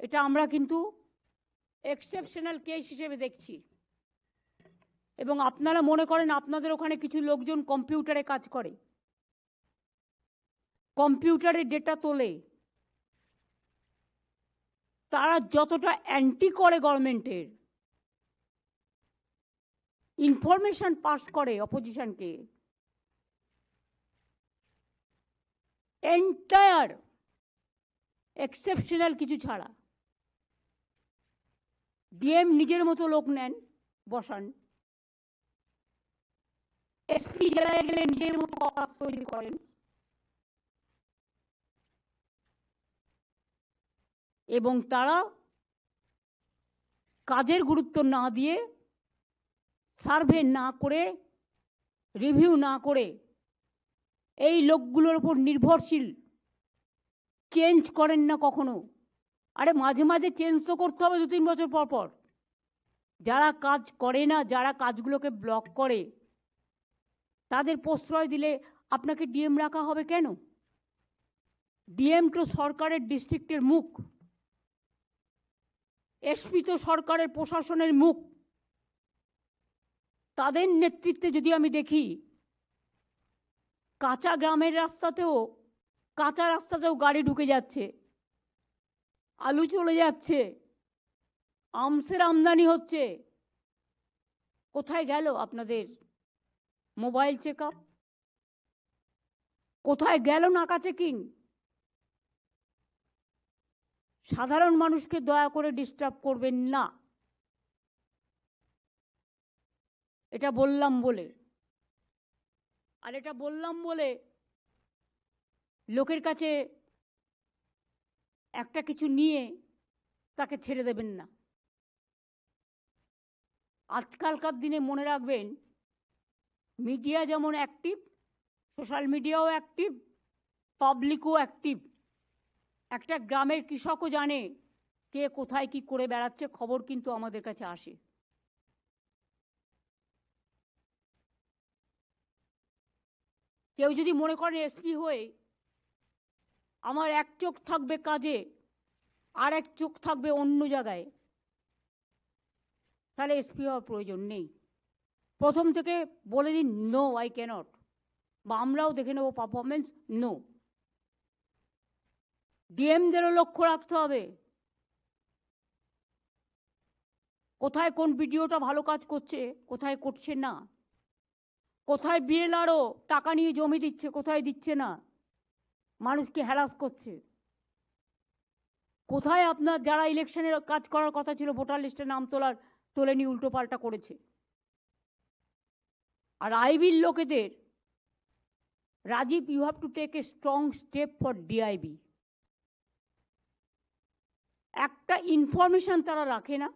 এটা আমরা কিন্তু এক্সেপশনাল কেস হিসেবে দেখছি। এবং আপনারা মনে করেন আপনাদের ওখানে কিছু লোকজন কম্পিউটারে কাজ করে। কম্পিউটারে ডেটা তোলে। তারা যতটা অ্যান্টি করে গভর্নমেন্টের ইনফরমেশন পাস করে অপোজিশনকে এন্টায়ার এক্সেপশনাল কিছু ছাড়া। ডিএম নিজের মতো লোক নেন, বসান। এসপি জেলায় গেলে নিজের মতো কাজ তৈরি করেন। এবং তারা কাজের গুরুত্ব না দিয়ে সার্ভে না করে, রিভিউ না করে এই লোকগুলোর উপর নির্ভরশীল। চেঞ্জ করেন না কখনো। আরে মাঝে মাঝে চেঞ্জ তো করতে হবে দু তিন বছর পর পর। যারা কাজ করে না, যারা কাজগুলোকে ব্লক করে, তাদের প্রশ্রয় দিলে আপনাকে ডিএম রাখা হবে কেন? ডিএম তো সরকারের ডিস্ট্রিক্টের মুখ। এসপি তো সরকারের প্রশাসনের মুখ। তাদের নেতৃত্বে যদি আমি দেখি, কাঁচা গ্রামের রাস্তাতেও, কাঁচা রাস্তাতেও গাড়ি ঢুকে যাচ্ছে। আলু চলে যাচ্ছে। আমসের আমদানি হচ্ছে। কোথায় গেল আপনাদের মোবাইল চেক আপ কোথায় গেল নাকা চেকিং? সাধারণ মানুষকে দয়া করে ডিস্টার্ব করবেন না। এটা বললাম বলে। আর এটা বললাম বলে লোকের কাছে একটা কিছু নিয়ে তাকে ছেড়ে দেবেন না। আজকালকার দিনে মনে রাখবেন, মিডিয়া যেমন অ্যাক্টিভ সোশ্যাল মিডিয়াও অ্যাক্টিভ পাবলিকও অ্যাক্টিভ একটা গ্রামের কৃষকও জানে কে কোথায় কি করে বেড়াচ্ছে, খবর কিন্তু আমাদের কাছে আসে। কেউ যদি মনে করেন এসপি হয়ে আমার এক চোখ থাকবে কাজে, আর এক চোখ থাকবে অন্য জায়গায়। তাহলে এসপি হওয়ার প্রয়োজন নেই। প্রথম থেকে বলে দিন নো আই ক্যানট বা আমরাও দেখে নেব পারফরমেন্স নো ডিএমদেরও লক্ষ্য রাখতে হবে। কোথায় কোন ভিডিওটা ভালো কাজ করছে, কোথায় করছে না? কোথায় বিএলআরও টাকা নিয়ে জমি দিচ্ছে, কোথায় দিচ্ছে না? মানুষকে হ্যারাস করছে। কোথায় আপনার যারা ইলেকশনের কাজ করার কথা ছিল, ভোটার লিস্টে নাম তোলার তোলেনি উল্টো পাল্টা করেছে। আর আইবির লোকেদের, Rajiv you have to take a strong step for DIB একটা ইনফরমেশন তারা রাখে না,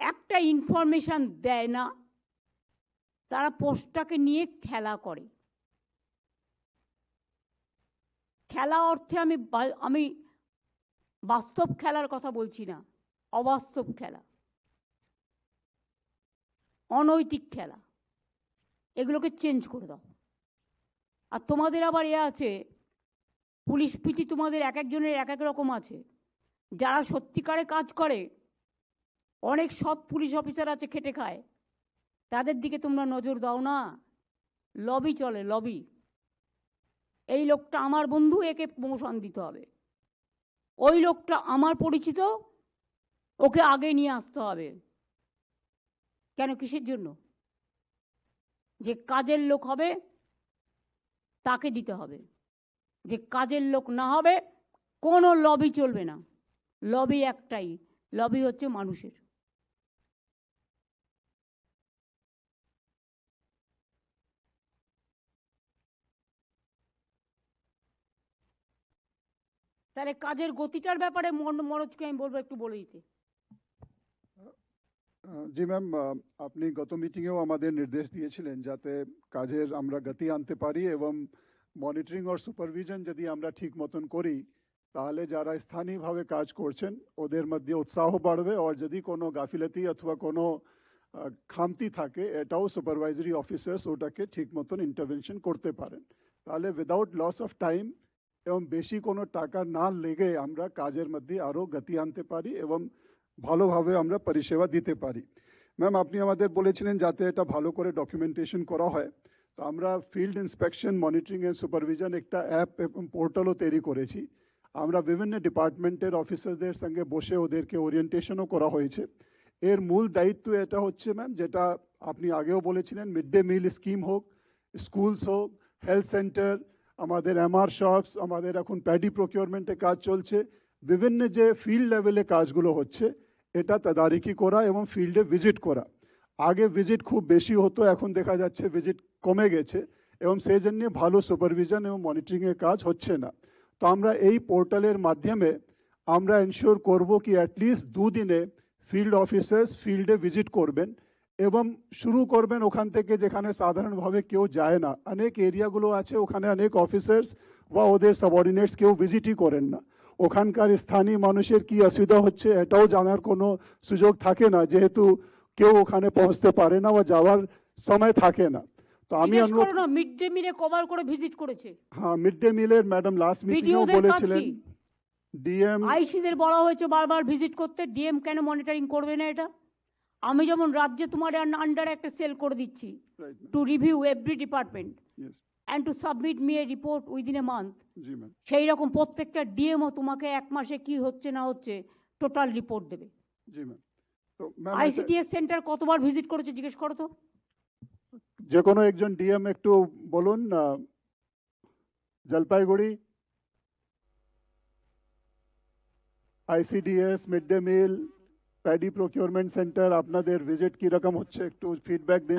একটা ইনফরমেশন দেয় না, তারা পোস্টটাকে নিয়ে খেলা করে। খেলা অর্থে আমি আমি বাস্তব খেলার কথা বলছি না, অবাস্তব খেলা। অনৈতিক খেলা। এগুলোকে চেঞ্জ করে দাও। আর তোমাদের আবার এ আছে, পুলিশ পিটি তোমাদের এক একজনের এক এক রকম আছে। যারা সত্যিকারে কাজ করে, অনেক সৎ পুলিশ অফিসার আছে খেটে খায়। তাদের দিকে তোমরা নজর দাও না। লবি চলে, লবি। এই লোকটা আমার বন্ধু, একে প্রমোশন দিতে হবে। ওই লোকটা আমার পরিচিত, ওকে আগে নিয়ে আসতে হবে। কেন? কিসের জন্য? যে কাজের লোক হবে, তাকে দিতে হবে। যে কাজের লোক না হবে, কোনো লবি চলবে না। লবি একটাই লবি হচ্ছে মানুষের। তাহলে কাজের গতিটার ব্যাপারে মন- মনোজকে আমি বলব একটু বলে দিতে। জি ম্যাম আপনি গত মিটিংয়েও আমাদের নির্দেশ দিয়েছিলেন যাতে কাজের আমরা গতি আনতে পারি এবং মনিটরিং আর সুপারভিশন যদি আমরা ঠিক মতন করি, তাহলে যারা স্থানীয়ভাবে কাজ করছেন, ওদের মধ্যে উৎসাহ বাড়বে আর যদি কোনো গাফিলতি অথবা কোনো খামতি থাকে, এটাও সুপারভাইজারি অফিসার্স ওটাকে ঠিক মতন ইন্টারভেনশন করতে পারেন। তাহলে উইদাউট লস অফ টাইম এবং বেশি কোনো টাকা না লেগে আমরা কাজের মধ্যে আরও গতি আনতে পারি এবং ভালোভাবে আমরা পরিষেবা দিতে পারি। ম্যাম আপনি আমাদের বলেছিলেন যাতে এটা ভালো করে ডকুমেন্টেশন করা হয়। তো আমরা field inspection monitoring and supervision একটা অ্যাপ এবং পোর্টালও তৈরি করেছি। আমরা বিভিন্ন ডিপার্টমেন্টের অফিসারদের সঙ্গে বসে ওদেরকে ওরিয়েন্টেশনও করা হয়েছে। এর মূল দায়িত্ব এটা হচ্ছে ম্যাম যেটা আপনি আগেও বলেছিলেন মিড ডে মিল স্কিম হোক স্কুলস হোক হেলথ সেন্টার আমাদের এমআর শপস আমাদের এখন প্যাডি প্রকিউরমেন্টে কাজ চলছে। বিভিন্ন যে ফিল্ড লেভেলে কাজগুলো হচ্ছে, এটা তদারকি করা এবং ফিল্ডে ভিজিট করা। আগে ভিজিট খুব বেশি হতো, এখন দেখা যাচ্ছে ভিজিট কমে গেছে এবং সেই জন্য ভালো সুপারভিশন এবং মনিটরিংয়ের কাজ হচ্ছে না। তো আমরা এই পোর্টালের মাধ্যমে আমরা এনশিওর করব কি অ্যাটলিস্ট দুদিনে ফিল্ড অফিসার্স ফিল্ডে ভিজিট করবেন। এবং শুরু করবেন ওখান থেকে যেখানে সাধারণভাবে কেউ যায় না। অনেক এরিয়াগুলো আছে ওখানে অনেক অফিসার্স বা ওদের সাবঅর্ডিনেটস কেউ ভিজিটই করেন না। ওখানকার স্থানীয় মানুষের কি অসুবিধা হচ্ছে এটাও জানার কোনো সুযোগ থাকে না যেহেতু কেউ ওখানে পৌঁছতে পারে না বা যাওয়ার সময় থাকে না। তো আমি জিজ্ঞেস অনুরোধ করো না মিড ডে মিলে কভার করে ভিজিট করেছে। হ্যাঁ মিড ডে মিলের ম্যাডাম লাস্ট কাজ বলেছিলেন। ডিএম আইসিদের বলা হয়েছে বারবার ভিজিট করতে ডিএম কেন মনিটরিং করবে না এটা? আমি যেমন রাজ্যে তোমার আন্ডারে একটা সেল করে দিচ্ছি to review every department and to submit me a report within a month সেই রকম প্রত্যেকটা ডিএমও তোমাকে এক মাসে কি হচ্ছে না হচ্ছে টোটাল রিপোর্ট দেবে। আইসিডিএস সেন্টার কতবার ভিজিট করেছে জিজ্ঞেস করো তো। যে কোনো একজন ডিএম একটু বলুন Jalpaiguri ICDS mid day meal paddy procurement centre আপনাদের ভিজিট কি রকম হচ্ছে? একটু ফিডব্যাক দিন।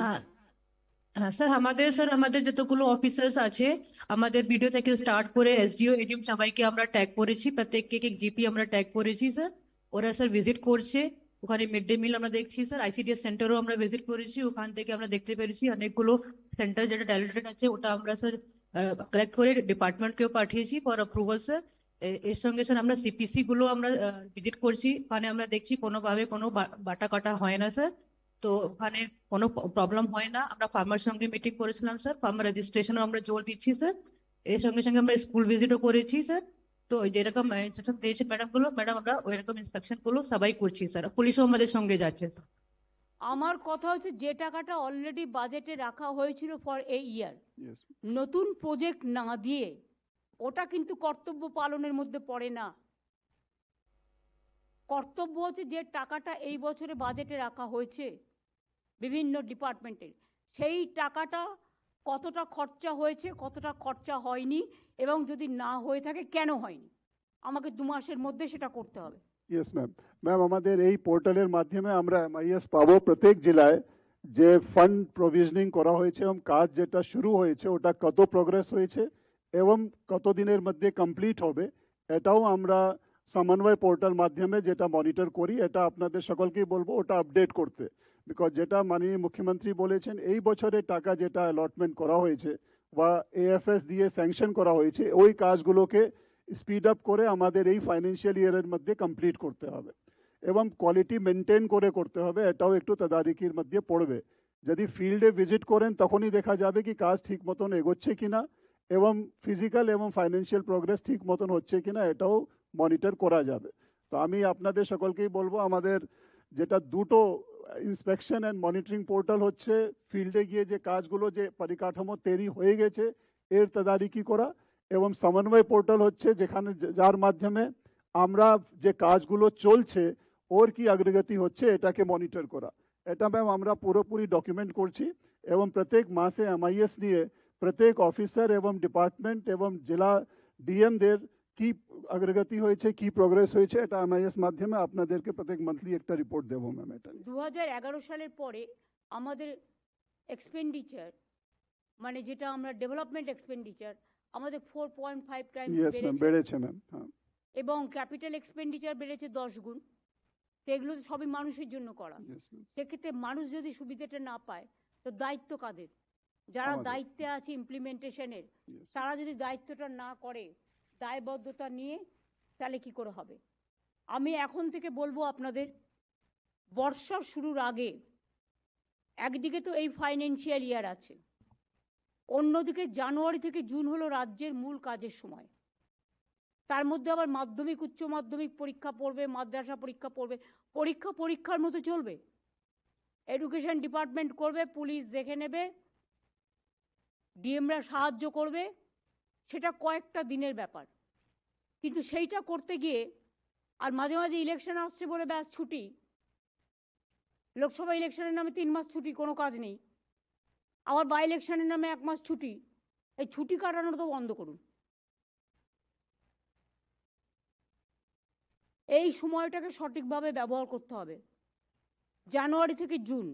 হ্যাঁ স্যার আমাদের স্যার আমাদের যতগুলো অফিসার্স আছে, আমাদের ভিডিও থেকে স্টার্ট করে এসডিও এডিএম সবাইকে আমরা ট্যাগ করেছি। প্রত্যেককে এক জিপি আমরা ট্যাগ করেছি স্যার ওরা স্যার ভিজিট করছে। ওখানে মিড ডে মিল আমরা দেখছি স্যার আইসিডিএস সেন্টারও আমরা ভিজিট করেছি। ওখান থেকে আমরা দেখতে পেরেছি অনেকগুলো সেন্টার যেটা ট্যালেন্টেড আছে, ওটা আমরা স্যার কালেক্ট করে ডিপার্টমেন্টকেও পাঠিয়েছি ফর অ্যাপ্রুভাল স্যার এর সঙ্গে স্যার আমরা সিপিসি গুলো আমরা ভিজিট করছি। ওখানে আমরা দেখছি কোনোভাবে কোনো বাটা কাটা হয় না স্যার। তো ওখানে কোনো প্রবলেম হয় না। আমরা ফার্মার সঙ্গে মিটিং করেছিলাম স্যার। ফার্মার রেজিস্ট্রেশনও আমরা জোর দিচ্ছি স্যার। এর সঙ্গে সঙ্গে আমরা স্কুল ভিজিটও করেছি স্যার। তো যেরকম ইনস্ট্রাকশন দিয়েছে ম্যাডামগুলো ম্যাডাম আমরা ওইরকম ইনস্ট্রাকশনগুলো সবাই করছি স্যার। পুলিশও আমাদের সঙ্গে যাচ্ছে স্যার। আমার কথা হচ্ছে যে টাকাটা অলরেডি বাজেটে রাখা হয়েছিল ফর এ ইয়ার নতুন প্রজেক্ট না দিয়ে ওটা কিন্তু কর্তব্য পালনের মধ্যে পড়ে না। কর্তব্য হচ্ছে যে টাকাটা এই বছরে বাজেটে রাখা হয়েছে বিভিন্ন ডিপার্টমেন্টের সেই টাকাটা কতটা খরচা হয়েছে, কতটা খরচা হয়নি এবং যদি না হয়ে থাকে কেন হয়নি? আমাকে দু মাসের মধ্যে সেটা করতে হবে। ইয়েস ম্যাম ম্যাম আমাদের এই পোর্টালের মাধ্যমে আমরা এমআইএস পাবো প্রত্যেক জেলায় যে ফান্ড প্রভিশনিং করা হয়েছে এবং কাজ যেটা শুরু হয়েছে, ওটা কত প্রোগ্রেস হয়েছে এবং কতদিনের মধ্যে কমপ্লিট হবে এটাও আমরা সমন্বয় পোর্টাল মাধ্যমে যেটা মনিটর করি এটা আপনাদের সকলকেই বলব ওটা আপডেট করতে বিকজ যেটা মাননীয় মুখ্যমন্ত্রী বলেছেন এই বছরের টাকা যেটা অ্যালটমেন্ট করা হয়েছে বা এএফএস দিয়ে স্যাংশন করা হয়েছে ওই কাজগুলোকে স্পিড আপ করে আমাদের এই ফাইন্যান্সিয়াল ইয়ারের মধ্যে কমপ্লিট করতে হবে এবং কোয়ালিটি মেনটেন করে করতে হবে এটাও একটু তদারকির মধ্যে পড়বে যদি ফিল্ডে ভিজিট করেন তখনই দেখা যাবে কি কাজ ঠিক মতন এগোচ্ছে কিনা এবং ফিজিক্যাল এবং ফাইন্যান্সিয়াল প্রোগ্রেস ঠিক মতন হচ্ছে কিনা এটাও মনিটর করা যাবে। তো আমি আপনাদের সকলকেই বলব, আমাদের যেটা দুটো ইন্সপেকশন অ্যান্ড মনিটরিং পোর্টাল হচ্ছে ফিল্ডে গিয়ে যে কাজগুলো যে পরিকাঠামো তৈরি হয়ে গেছে, এর তদারকি করা এবং সমন্বয় পোর্টাল হচ্ছে যেখানে যার মাধ্যমে আমরা যে কাজগুলো চলছে, ওর কি অগ্রগতি হচ্ছে এটাকে মনিটর করা। এটা ম্যাম আমরা পুরোপুরি ডকুমেন্ট করছি এবং প্রত্যেক মাসে এমআইএস নিয়ে প্রত্যেক অফিসার এবং ডিপার্টমেন্ট এবং জেলা ডিএমদের কি অগ্রগতি হয়েছে কি প্রোগ্রেস হয়েছে এটা এমআইএস মাধ্যমে আপনাদেরকে প্রত্যেক মান্থলি একটা রিপোর্ট দেবো ম্যাম এটা। দু সালের পরে আমাদের এক্সপেন্ডিচার মানে যেটা আমরা ডেভেলপমেন্ট এক্সপেন্ডিচার আমাদের ফোর পয়েন্ট ফাইভ ম্যাম বেড়েছে ম্যাম এবং ক্যাপিটাল এক্সপেন্ডিচার বেড়েছে দশ গুণ তো এগুলো তো সবই মানুষের জন্য করা সেক্ষেত্রে মানুষ যদি সুবিধাটা না পায় তো দায়িত্ব কাদের যারা দায়িত্বে আছে ইমপ্লিমেন্টেশনের তারা যদি দায়িত্বটা না করে দায়বদ্ধতা নিয়ে তাহলে কি করে হবে? আমি এখন থেকে বলব আপনাদের বর্ষার শুরুর আগে একদিকে তো এই ফাইন্যান্সিয়াল ইয়ার আছে অন্যদিকে জানুয়ারি থেকে জুন হলো রাজ্যের মূল কাজের সময়। তার মধ্যে আবার মাধ্যমিক উচ্চ মাধ্যমিক পরীক্ষা পড়বে মাদ্রাসা পরীক্ষা পড়বে পরীক্ষা পরীক্ষার মতো চলবে। এডুকেশন ডিপার্টমেন্ট করবে পুলিশ দেখে নেবে ডিএমরা সাহায্য করবে, সেটা কয়েকটা দিনের ব্যাপার। কিন্তু সেইটা করতে গিয়ে আর মাঝে মাঝে ইলেকশন আসছে বলে ব্যাস ছুটি। লোকসভা ইলেকশনের নামে তিন মাস ছুটি, কোনো কাজ নেই। আবার বাই ইলেকশনের নামে এক মাস ছুটি। এই ছুটি কাটানো তো বন্ধ করুন। এই সময়টাকে সঠিকভাবে ব্যবহার করতে হবে। জানুয়ারি থেকে জুন।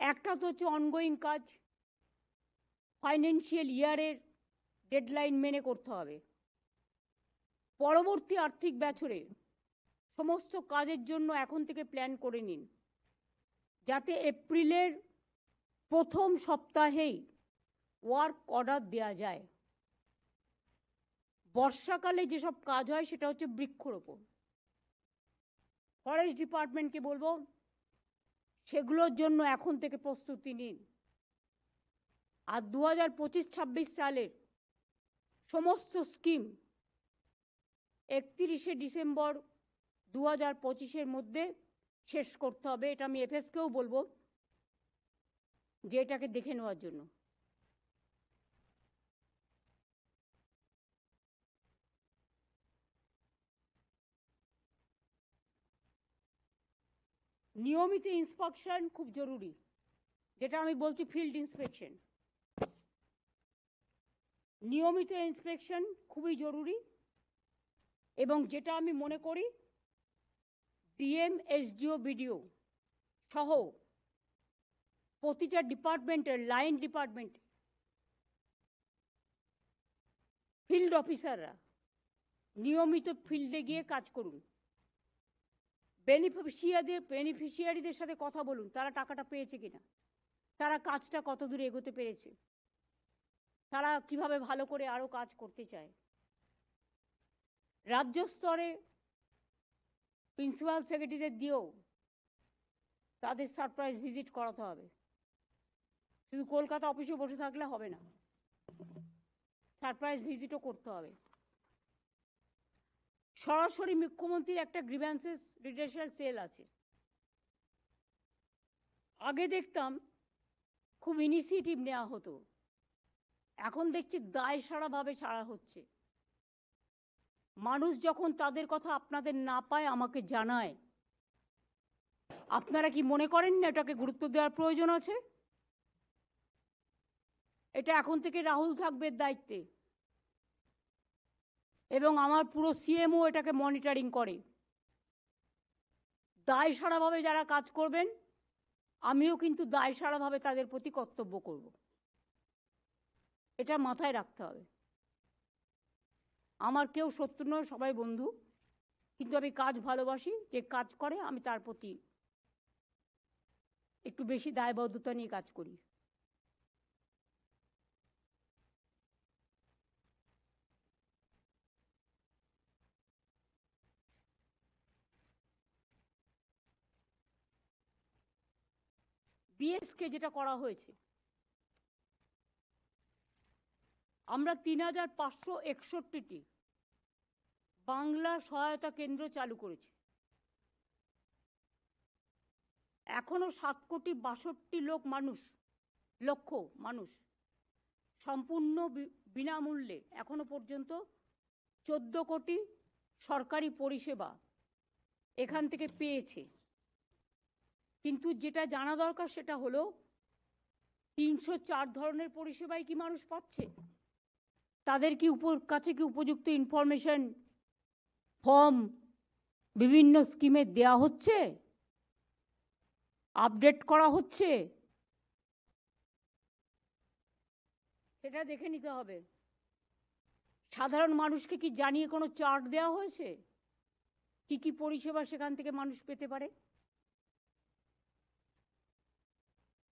একটা তো হচ্ছে অনগোয়িং কাজ ফাইন্যান্সিয়াল ইয়ারের ডেডলাইন মেনে করতে হবে। পরবর্তী আর্থিক বছরে সমস্ত কাজের জন্য এখন থেকে প্ল্যান করে নিন, যাতে এপ্রিলের প্রথম সপ্তাহেই ওয়ার্ক অর্ডার দেওয়া যায়। বর্ষাকালে যেসব কাজ হয় সেটা হচ্ছে বৃক্ষরোপণ। ফরেস্ট ডিপার্টমেন্টকে বলব সেগুলোর জন্য এখন থেকে প্রস্তুতি নিন। আর দু হাজার পঁচিশ ছাব্বিশ সালের সমস্ত স্কিম একত্রিশে ডিসেম্বর দু হাজার পঁচিশের মধ্যে শেষ করতে হবে। এটা আমি এফএসকেও বলব, যে এটাকে দেখে নেওয়ার জন্য। নিয়মিত ইন্সপেকশন খুব জরুরি, যেটা আমি বলছি ফিল্ড ইন্সপেকশন নিয়মিত ইন্সপেকশন খুবই জরুরি এবং যেটা আমি মনে করি ডিএম এসডিও বিডিও সহ প্রতিটা ডিপার্টমেন্টের লাইন ডিপার্টমেন্ট ফিল্ড অফিসাররা নিয়মিত ফিল্ডে গিয়ে কাজ করুন। বেনিফিশিয়ারদের বেনিফিশিয়ারিদের সাথে কথা বলুন, তারা টাকাটা পেয়েছে কিনা? তারা কাজটা কত দূরে এগোতে পেরেছে? তারা কীভাবে ভালো করে আরও কাজ করতে চায়? রাজ্য স্তরে প্রিন্সিপাল সেক্রেটারিদের দিয়েও তাদের সারপ্রাইজ ভিজিট করাতে হবে। শুধু কলকাতা অফিসে বসে থাকলে হবে না। সারপ্রাইজ ভিজিটও করতে হবে। সরাসরি মুখ্যমন্ত্রীর একটা গ্রিভ্যান্সেস রিডারেশন সেল আছে। আগে দেখতাম খুব ইনিশিয়েটিভ নেওয়া হতো। এখন দেখছি দায় সারাভাবে ছাড়া হচ্ছে। মানুষ যখন তাদের কথা আপনাদের না পায়, আমাকে জানায়। আপনারা কি মনে করেন না এটাকে গুরুত্ব দেওয়ার প্রয়োজন আছে? এটা এখন থেকে রাহুল থাকবে দায়িত্বে। এবং আমার পুরো সিএমও এটাকে মনিটরিং করে। দায় সারাভাবে যারা কাজ করবেন, আমিও কিন্তু দায় সারাভাবে তাদের প্রতি কর্তব্য করব। এটা মাথায় রাখতে হবে। আমার কেউ শত্রু নয়, সবাই বন্ধু। কিন্তু আমি কাজ ভালোবাসি, যে কাজ করে আমি তার প্রতি একটু বেশি দায়বদ্ধতা নিয়ে কাজ করি। বিএসকে যেটা করা হয়েছে। আমরা তিন হাজার পাঁচশো একষট্টিটি বাংলা সহায়তা কেন্দ্র চালু করেছি। এখনও সাত কোটি বাষট্টি লোক মানুষ, লক্ষ মানুষ সম্পূর্ণ বিনামূল্যে এখনও পর্যন্ত চোদ্দ কোটি সরকারি পরিষেবা এখান থেকে পেয়েছে। কিন্তু যেটা জানা দরকার সেটা হলো, তিনশো চার ধরনের পরিষেবাই কি মানুষ পাচ্ছে? তাদের কি উপর কাছে কি উপযুক্ত ইনফরমেশন ফর্ম বিভিন্ন স্কিমে দেয়া হচ্ছে? আপডেট করা হচ্ছে? সেটা দেখে নিতে হবে। সাধারণ মানুষকে কি জানিয়ে কোনো চার্ট দেওয়া হয়েছে? কি কি পরিষেবা সেখান থেকে মানুষ পেতে পারে?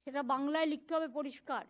সেটা বাংলায় লিখতে হবে পরিষ্কার।